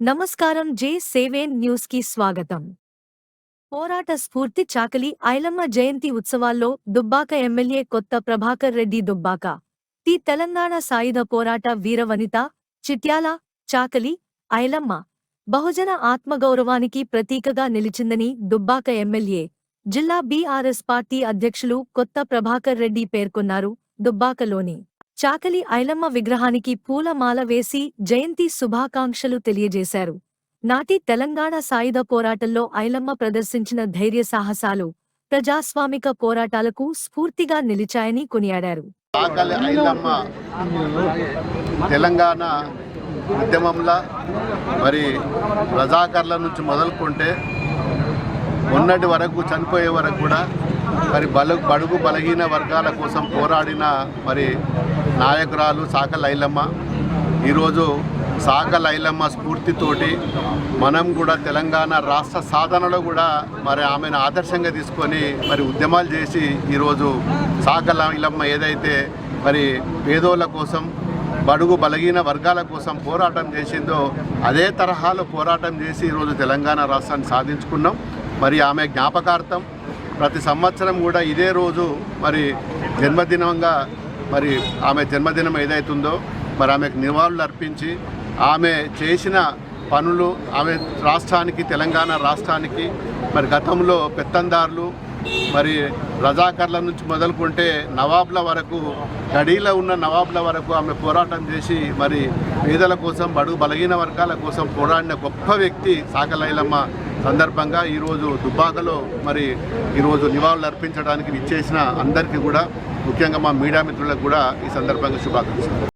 నమస్కారం జే సేవేన్ న్యూస్కి స్వాగతం. పోరాట స్ఫూర్తి చాకలి ఐలమ్మ జయంతి ఉత్సవాల్లో దుబ్బాక ఎమ్మెల్యే కొత్త ప్రభాకర్ రెడ్డి దుబ్బాక టి తెలంగాణ సాయుధ పోరాట వీరవనిత చిట్యాల చాకలి ఐలమ్మ బహుజన ఆత్మగౌరవానికి ప్రతీకగా నిలిచిందని దుబ్బాక ఎమ్మెల్యే జిల్లా బీఆర్ఎస్ పార్టీ అధ్యక్షులు కొత్త ప్రభాకర్ రెడ్డి పేర్కొన్నారు దుబ్బాకలోని. చాకలి ఐలమ్మ విగ్రహానికి పూలమాల వేసి జయంతి శుభాకాంక్షలు తెలియజేశారు. నాటి తెలంగాణ సాయుధ పోరాటంలో ఐలమ్మ ప్రదర్శించిన ధైర్య సాహసాలు ప్రజాస్వామిక పోరాటాలకు స్ఫూర్తిగా నిలిచాయని కొనియాడారు. తెలంగాణ ఉద్యమంలో మరి రజాకర్ల నుంచి మొదలుకుంటే ఉన్నటి వరకు చనిపోయే వరకు కూడా మరి బలు బడుగు బలహీన వర్గాల కోసం పోరాడిన మరి నాయకురాలు సాక లైలమ్మ. ఈరోజు సాక లైలమ్మ స్ఫూర్తితోటి మనం కూడా తెలంగాణ రాష్ట్ర సాధనలో కూడా మరి ఆమెను ఆదర్శంగా తీసుకొని మరి ఉద్యమాలు చేసి ఈరోజు సాక లైలమ్మ ఏదైతే మరి పేదోళ్ళ కోసం బడుగు బలహీన వర్గాల కోసం పోరాటం చేసిందో అదే తరహాలో పోరాటం చేసి ఈరోజు తెలంగాణ రాష్ట్రాన్ని సాధించుకున్నాం. మరి ఆమె జ్ఞాపకార్థం ప్రతి సంవత్సరం కూడా ఇదే రోజు మరి జన్మదినంగా మరి ఆమె జన్మదినం ఏదైతుందో మరి ఆమెకు నివాళులు అర్పించి ఆమె చేసిన పనులు ఆమె రాష్ట్రానికి తెలంగాణ రాష్ట్రానికి మరి గతంలో పెత్తందారులు మరి రజాకర్ల నుంచి మొదలుకుంటే నవాబ్ల వరకు గడీలో ఉన్న నవాబ్ల వరకు ఆమె పోరాటం చేసి మరి పేదల కోసం బడుగు బలహీన వర్గాల కోసం పోరాడిన గొప్ప వ్యక్తి సాకలైలమ్మ సందర్భంగా ఈరోజు దుబ్బాకలో మరి ఈరోజు నివాళులు అర్పించడానికి ఇచ్చేసిన అందరికీ కూడా ముఖ్యంగా మా మీడియా మిత్రులకు కూడా ఈ సందర్భంగా శుభాకాంక్షలు.